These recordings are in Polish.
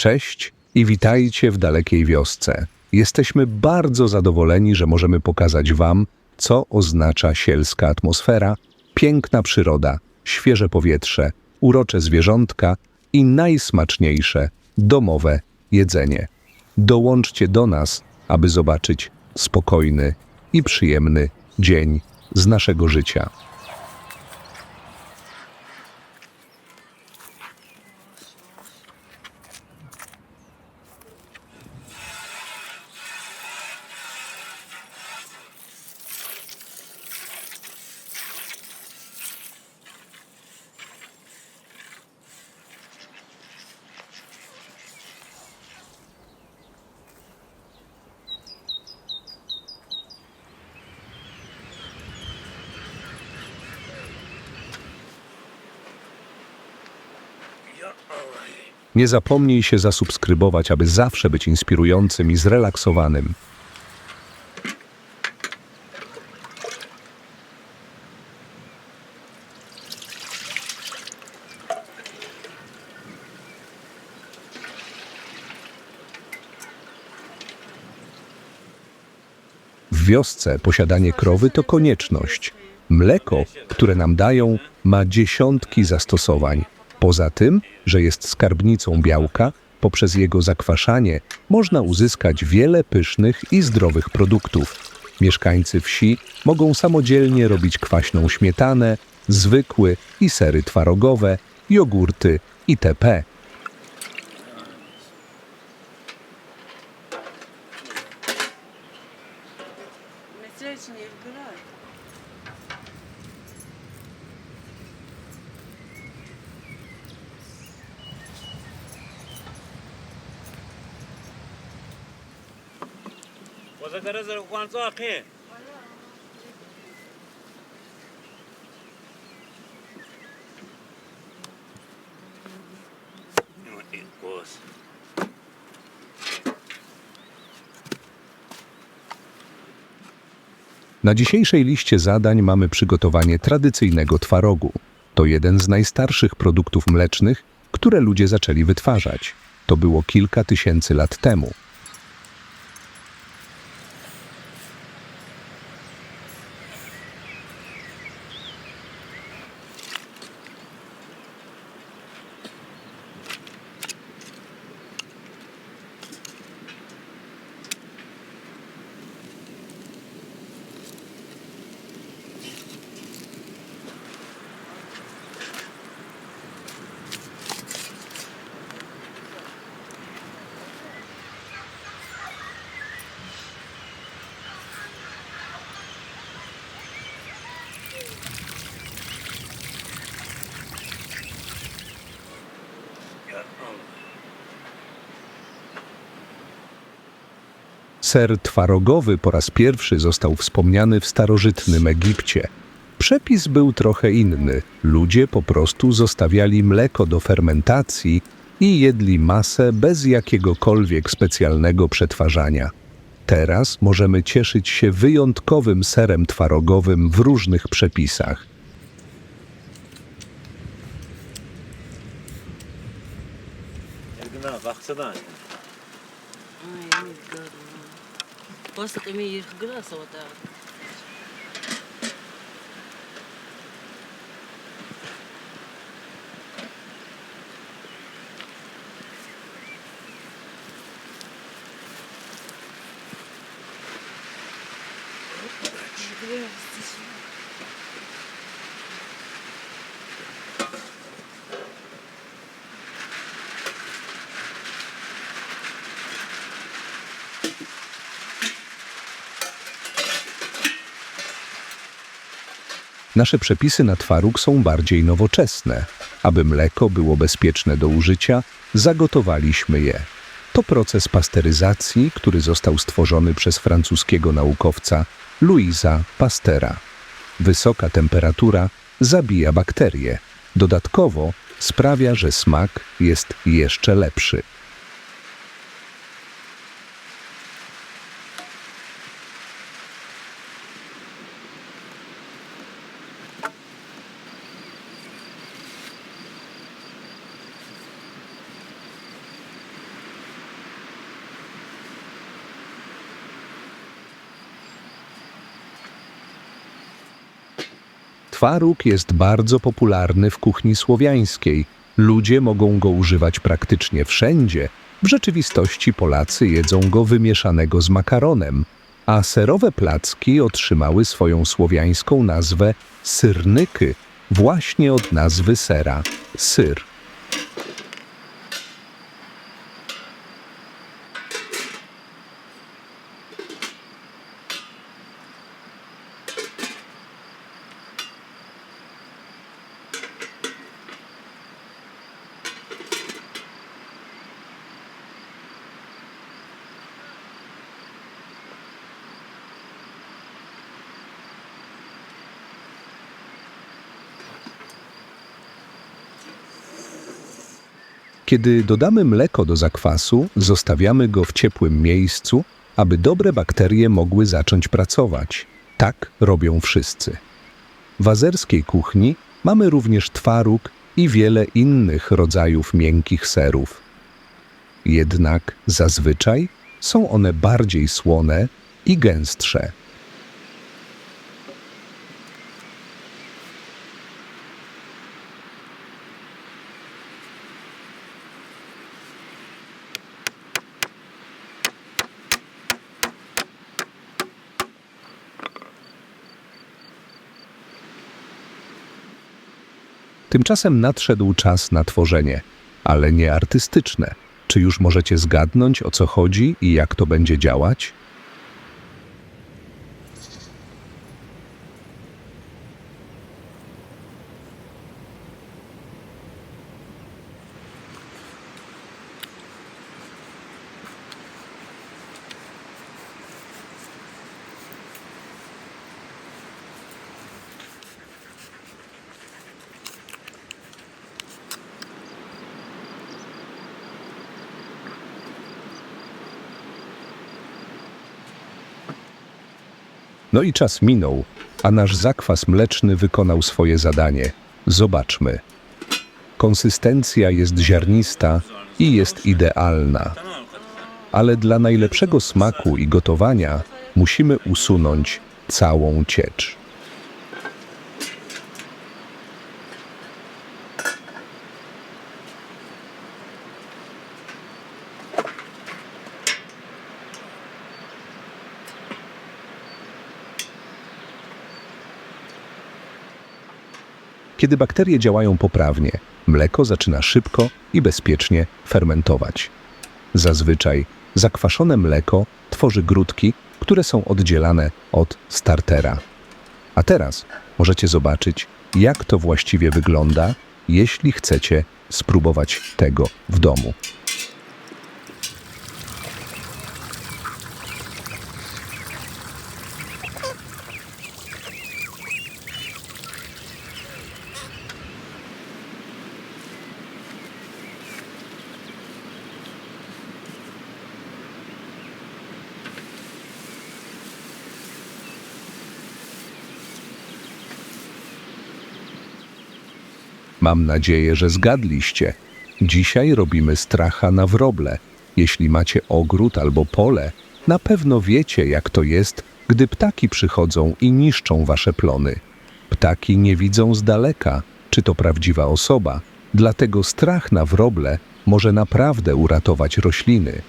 Cześć i witajcie w dalekiej wiosce. Jesteśmy bardzo zadowoleni, że możemy pokazać Wam, co oznacza sielska atmosfera, piękna przyroda, świeże powietrze, urocze zwierzątka i najsmaczniejsze domowe jedzenie. Dołączcie do nas, aby zobaczyć spokojny i przyjemny dzień z naszego życia. Nie zapomnij się zasubskrybować, aby zawsze być inspirującym i zrelaksowanym. W wiosce posiadanie krowy to konieczność. Mleko, które nam dają, ma dziesiątki zastosowań. Poza tym, że jest skarbnicą białka, poprzez jego zakwaszanie można uzyskać wiele pysznych i zdrowych produktów. Mieszkańcy wsi mogą samodzielnie robić kwaśną śmietanę, zwykły i sery twarogowe, jogurty itp. Na dzisiejszej liście zadań mamy przygotowanie tradycyjnego twarogu. To jeden z najstarszych produktów mlecznych, które ludzie zaczęli wytwarzać. To było kilka tysięcy lat temu. Ser twarogowy po raz pierwszy został wspomniany w starożytnym Egipcie. Przepis był trochę inny. Ludzie po prostu zostawiali mleko do fermentacji i jedli masę bez jakiegokolwiek specjalnego przetwarzania. Teraz możemy cieszyć się wyjątkowym serem twarogowym w różnych przepisach. Sedaj. После ты мне граса вот так. Здесь. Nasze przepisy na twaróg są bardziej nowoczesne. Aby mleko było bezpieczne do użycia, zagotowaliśmy je. To proces pasteryzacji, który został stworzony przez francuskiego naukowca Louisa Pastera. Wysoka temperatura zabija bakterie. Dodatkowo sprawia, że smak jest jeszcze lepszy. Twaróg jest bardzo popularny w kuchni słowiańskiej. Ludzie mogą go używać praktycznie wszędzie. W rzeczywistości Polacy jedzą go wymieszanego z makaronem, a serowe placki otrzymały swoją słowiańską nazwę syrnyky, właśnie od nazwy sera syr. Kiedy dodamy mleko do zakwasu, zostawiamy go w ciepłym miejscu, aby dobre bakterie mogły zacząć pracować. Tak robią wszyscy. W azerskiej kuchni mamy również twaróg i wiele innych rodzajów miękkich serów. Jednak zazwyczaj są one bardziej słone i gęstsze. Tymczasem nadszedł czas na tworzenie, ale nie artystyczne. Czy już możecie zgadnąć o co chodzi i jak to będzie działać? No i czas minął, a nasz zakwas mleczny wykonał swoje zadanie. Zobaczmy. Konsystencja jest ziarnista i jest idealna. Ale dla najlepszego smaku i gotowania musimy usunąć całą ciecz. Kiedy bakterie działają poprawnie, mleko zaczyna szybko i bezpiecznie fermentować. Zazwyczaj zakwaszone mleko tworzy grudki, które są oddzielane od startera. A teraz możecie zobaczyć, jak to właściwie wygląda, jeśli chcecie spróbować tego w domu. Mam nadzieję, że zgadliście. Dzisiaj robimy stracha na wroble. Jeśli macie ogród albo pole, na pewno wiecie, jak to jest, gdy ptaki przychodzą i niszczą wasze plony. Ptaki nie widzą z daleka, czy to prawdziwa osoba, dlatego strach na wroble może naprawdę uratować rośliny.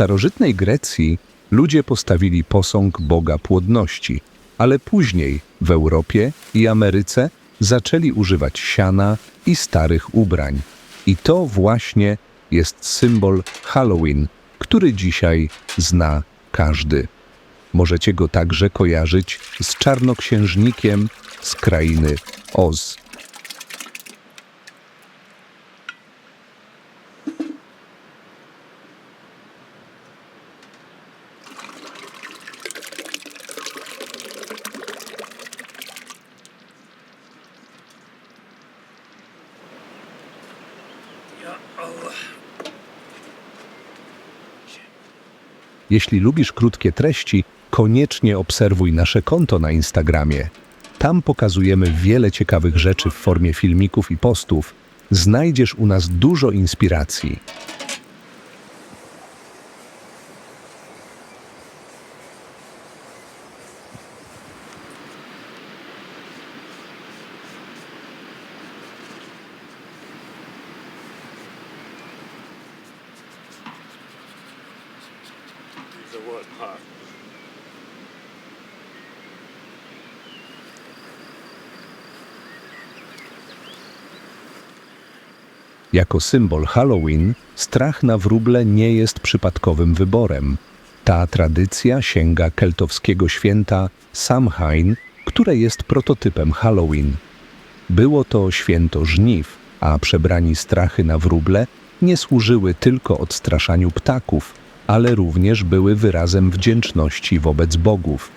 Starożytnej Grecji ludzie postawili posąg boga płodności, ale później w Europie i Ameryce zaczęli używać siana i starych ubrań. I to właśnie jest symbol Halloween, który dzisiaj zna każdy. Możecie go także kojarzyć z czarnoksiężnikiem z krainy Oz. Jeśli lubisz krótkie treści, koniecznie obserwuj nasze konto na Instagramie. Tam pokazujemy wiele ciekawych rzeczy w formie filmików i postów. Znajdziesz u nas dużo inspiracji. Part? Jako symbol Halloween, strach na wróble nie jest przypadkowym wyborem. Ta tradycja sięga keltowskiego święta Samhain, które jest prototypem Halloween. Było to święto żniw, a przebrani strachy na wróble nie służyły tylko odstraszaniu ptaków, ale również były wyrazem wdzięczności wobec bogów.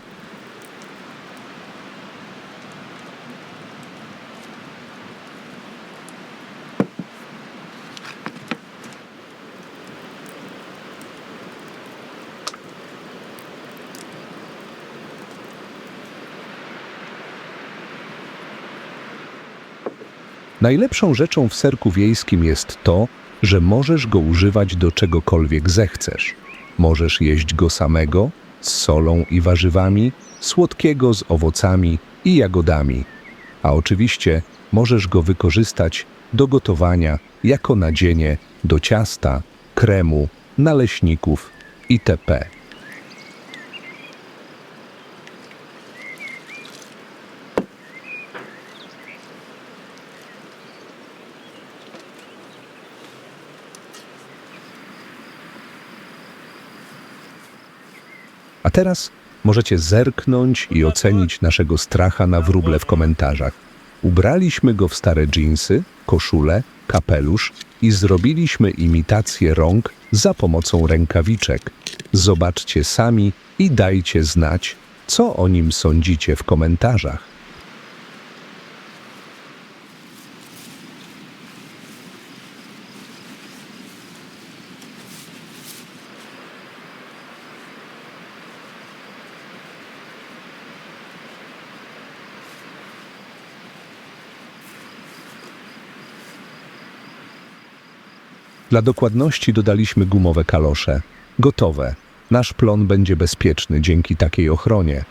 Najlepszą rzeczą w serku wiejskim jest to, że możesz go używać do czegokolwiek zechcesz. Możesz jeść go samego, z solą i warzywami, słodkiego z owocami i jagodami. A oczywiście możesz go wykorzystać do gotowania jako nadzienie do ciasta, kremu, naleśników itp. A teraz możecie zerknąć i ocenić naszego stracha na wróble w komentarzach. Ubraliśmy go w stare dżinsy, koszulę, kapelusz i zrobiliśmy imitację rąk za pomocą rękawiczek. Zobaczcie sami i dajcie znać, co o nim sądzicie w komentarzach. Dla dokładności dodaliśmy gumowe kalosze. Gotowe. Nasz plon będzie bezpieczny dzięki takiej ochronie.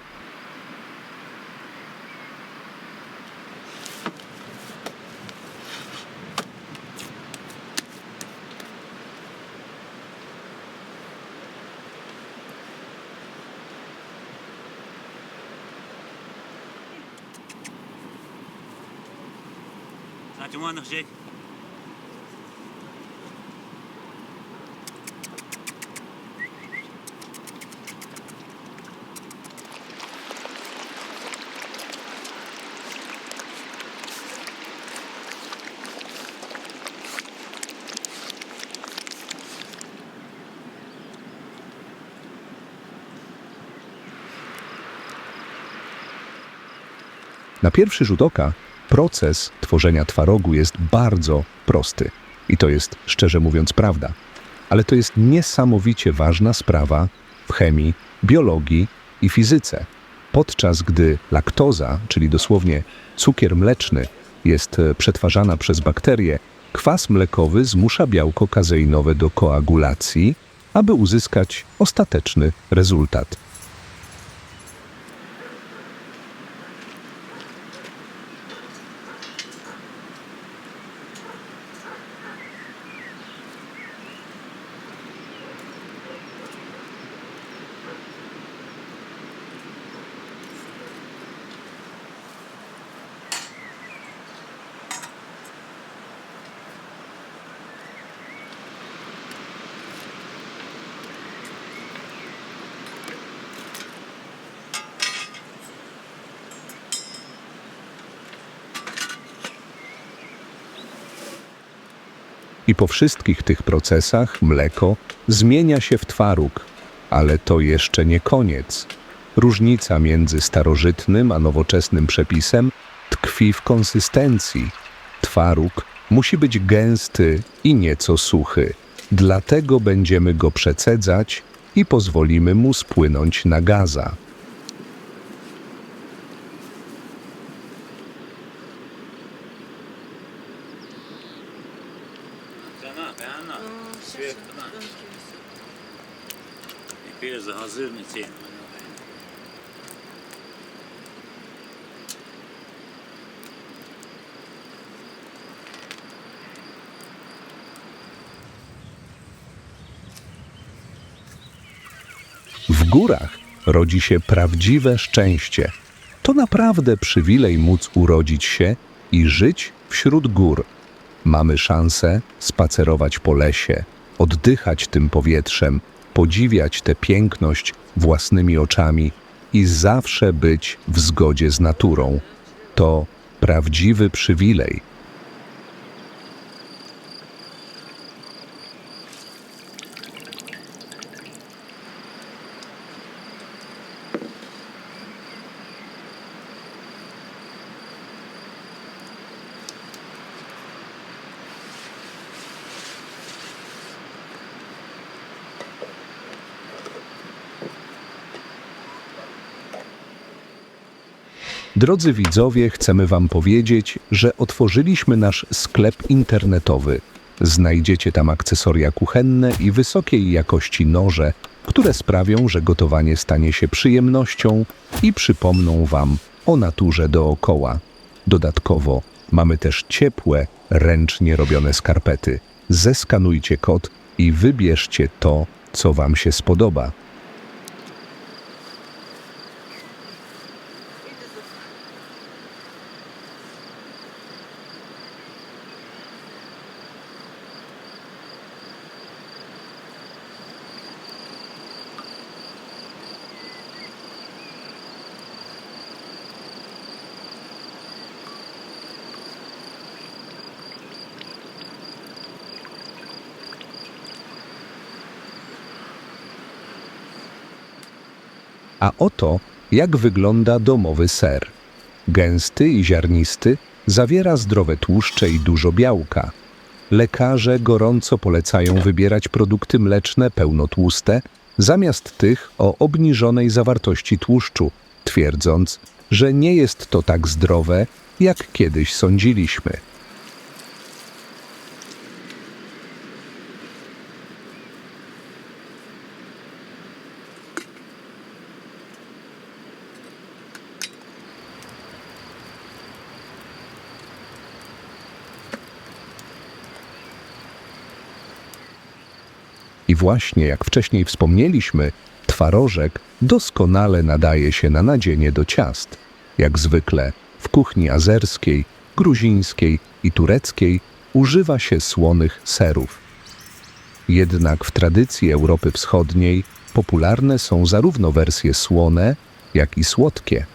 Je man Na pierwszy rzut oka proces tworzenia twarogu jest bardzo prosty. I to jest, szczerze mówiąc, prawda. Ale to jest niesamowicie ważna sprawa w chemii, biologii i fizyce. Podczas gdy laktoza, czyli dosłownie cukier mleczny, jest e, przetwarzana przez bakterie, kwas mlekowy zmusza białko kazeinowe do koagulacji, aby uzyskać ostateczny rezultat. I po wszystkich tych procesach mleko zmienia się w twaróg. Ale to jeszcze nie koniec. Różnica między starożytnym a nowoczesnym przepisem tkwi w konsystencji. Twaróg musi być gęsty i nieco suchy. Dlatego będziemy go przecedzać i pozwolimy mu spłynąć na gaza. bakıyoruz da hazır mı? W górach rodzi się prawdziwe szczęście. To naprawdę przywilej móc urodzić się i żyć wśród gór. Mamy szansę spacerować po lesie, oddychać tym powietrzem, podziwiać tę piękność własnymi oczami i zawsze być w zgodzie z naturą. To prawdziwy przywilej. Drodzy widzowie, chcemy Wam powiedzieć, że otworzyliśmy nasz sklep internetowy. Znajdziecie tam akcesoria kuchenne i wysokiej jakości noże, które sprawią, że gotowanie stanie się przyjemnością i przypomną Wam o naturze dookoła. Dodatkowo mamy też ciepłe, ręcznie robione skarpety. Zeskanujcie kod i wybierzcie to, co Wam się spodoba. A oto jak wygląda domowy ser. Gęsty i ziarnisty, zawiera zdrowe tłuszcze i dużo białka. Lekarze gorąco polecają wybierać produkty mleczne pełnotłuste zamiast tych o obniżonej zawartości tłuszczu, twierdząc, że nie jest to tak zdrowe, jak kiedyś sądziliśmy. I właśnie jak wcześniej wspomnieliśmy, twarożek doskonale nadaje się na nadzienie do ciast. Jak zwykle w kuchni azerskiej, gruzińskiej i tureckiej używa się słonych serów. Jednak w tradycji Europy Wschodniej popularne są zarówno wersje słone, jak i słodkie.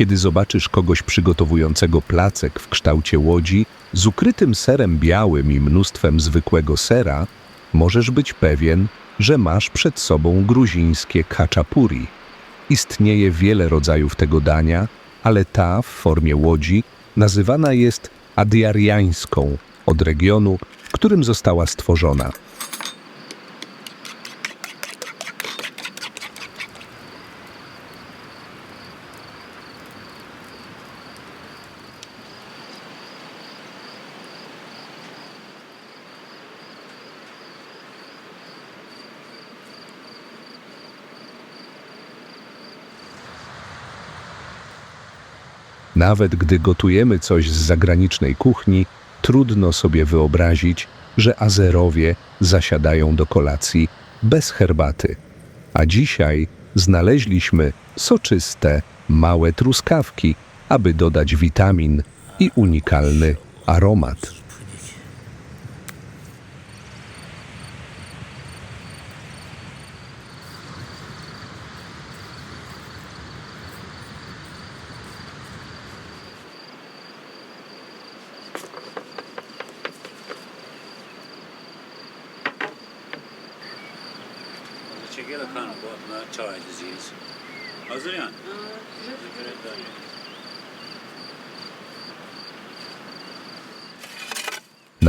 Kiedy zobaczysz kogoś przygotowującego placek w kształcie łodzi z ukrytym serem białym i mnóstwem zwykłego sera, możesz być pewien, że masz przed sobą gruzińskie kaczapuri. Istnieje wiele rodzajów tego dania, ale ta w formie łodzi nazywana jest adiariańską od regionu, w którym została stworzona. Nawet gdy gotujemy coś z zagranicznej kuchni, trudno sobie wyobrazić, że Azerowie zasiadają do kolacji bez herbaty. A dzisiaj znaleźliśmy soczyste, małe truskawki, aby dodać witamin i unikalny aromat.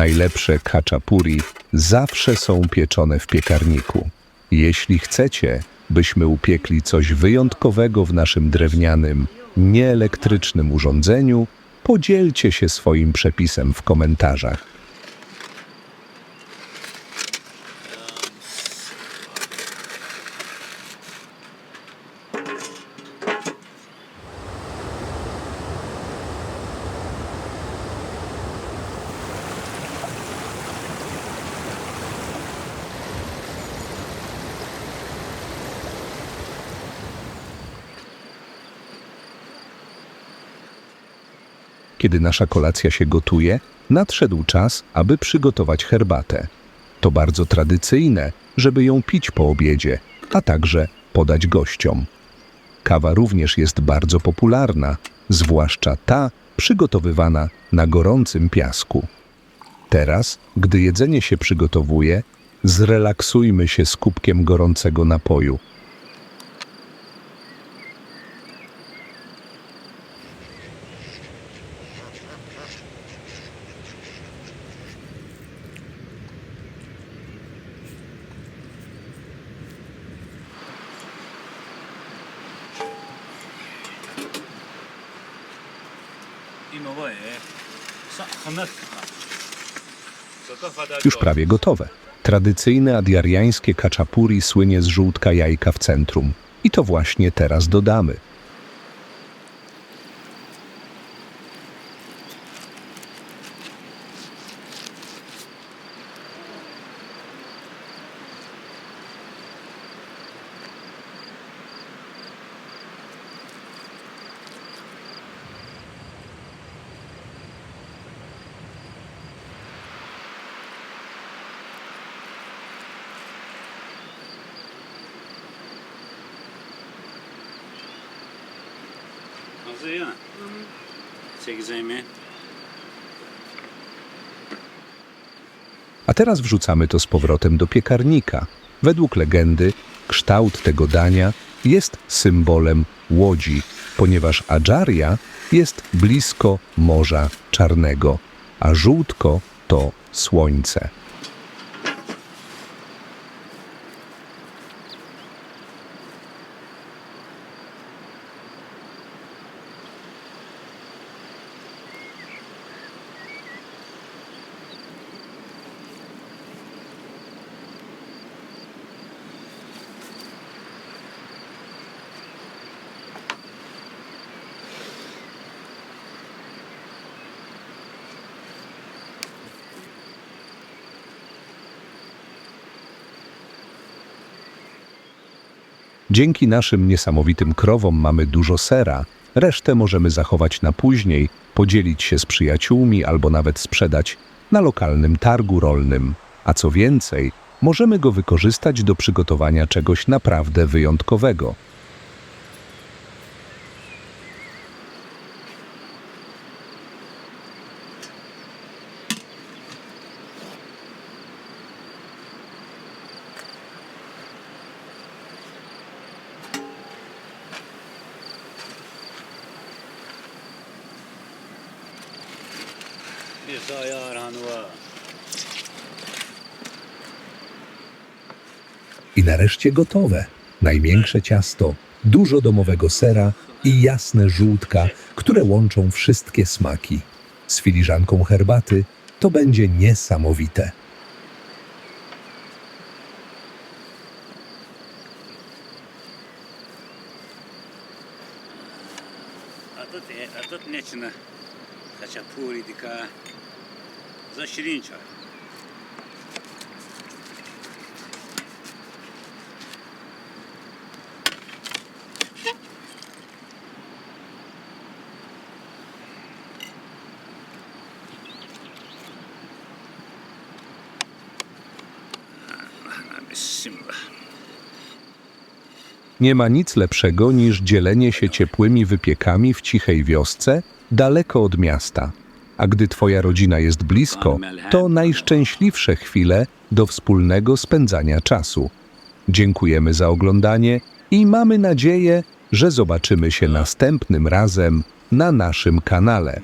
Najlepsze kaczapuri zawsze są pieczone w piekarniku. Jeśli chcecie, byśmy upiekli coś wyjątkowego w naszym drewnianym, nieelektrycznym urządzeniu, podzielcie się swoim przepisem w komentarzach. Kiedy nasza kolacja się gotuje, nadszedł czas, aby przygotować herbatę. To bardzo tradycyjne, żeby ją pić po obiedzie, a także podać gościom. Kawa również jest bardzo popularna, zwłaszcza ta przygotowywana na gorącym piasku. Teraz, gdy jedzenie się przygotowuje, zrelaksujmy się z kubkiem gorącego napoju. I moje. Sachamet. Już prawie gotowe. Tradycyjne adiariańskie kaczapuri słynie z żółtka jajka w centrum. I to właśnie teraz dodamy. A teraz wrzucamy to z powrotem do piekarnika. Według legendy, kształt tego dania jest symbolem łodzi, ponieważ Adżaria jest blisko Morza Czarnego, a żółtko to słońce. Dzięki naszym niesamowitym krowom mamy dużo sera. Resztę możemy zachować na później, podzielić się z przyjaciółmi albo nawet sprzedać na lokalnym targu rolnym. A co więcej, możemy go wykorzystać do przygotowania czegoś naprawdę wyjątkowego. I nareszcie gotowe. Największe ciasto, dużo domowego sera i jasne żółtka, które łączą wszystkie smaki. Z filiżanką herbaty to będzie niesamowite. A Atât, atât necină, ca cea puridică, nie ma nic lepszego niż dzielenie się ciepłymi wypiekami w cichej wiosce, daleko od miasta. A gdy twoja rodzina jest blisko, to najszczęśliwsze chwile do wspólnego spędzania czasu. Dziękujemy za oglądanie i mamy nadzieję, że zobaczymy się następnym razem na naszym kanale.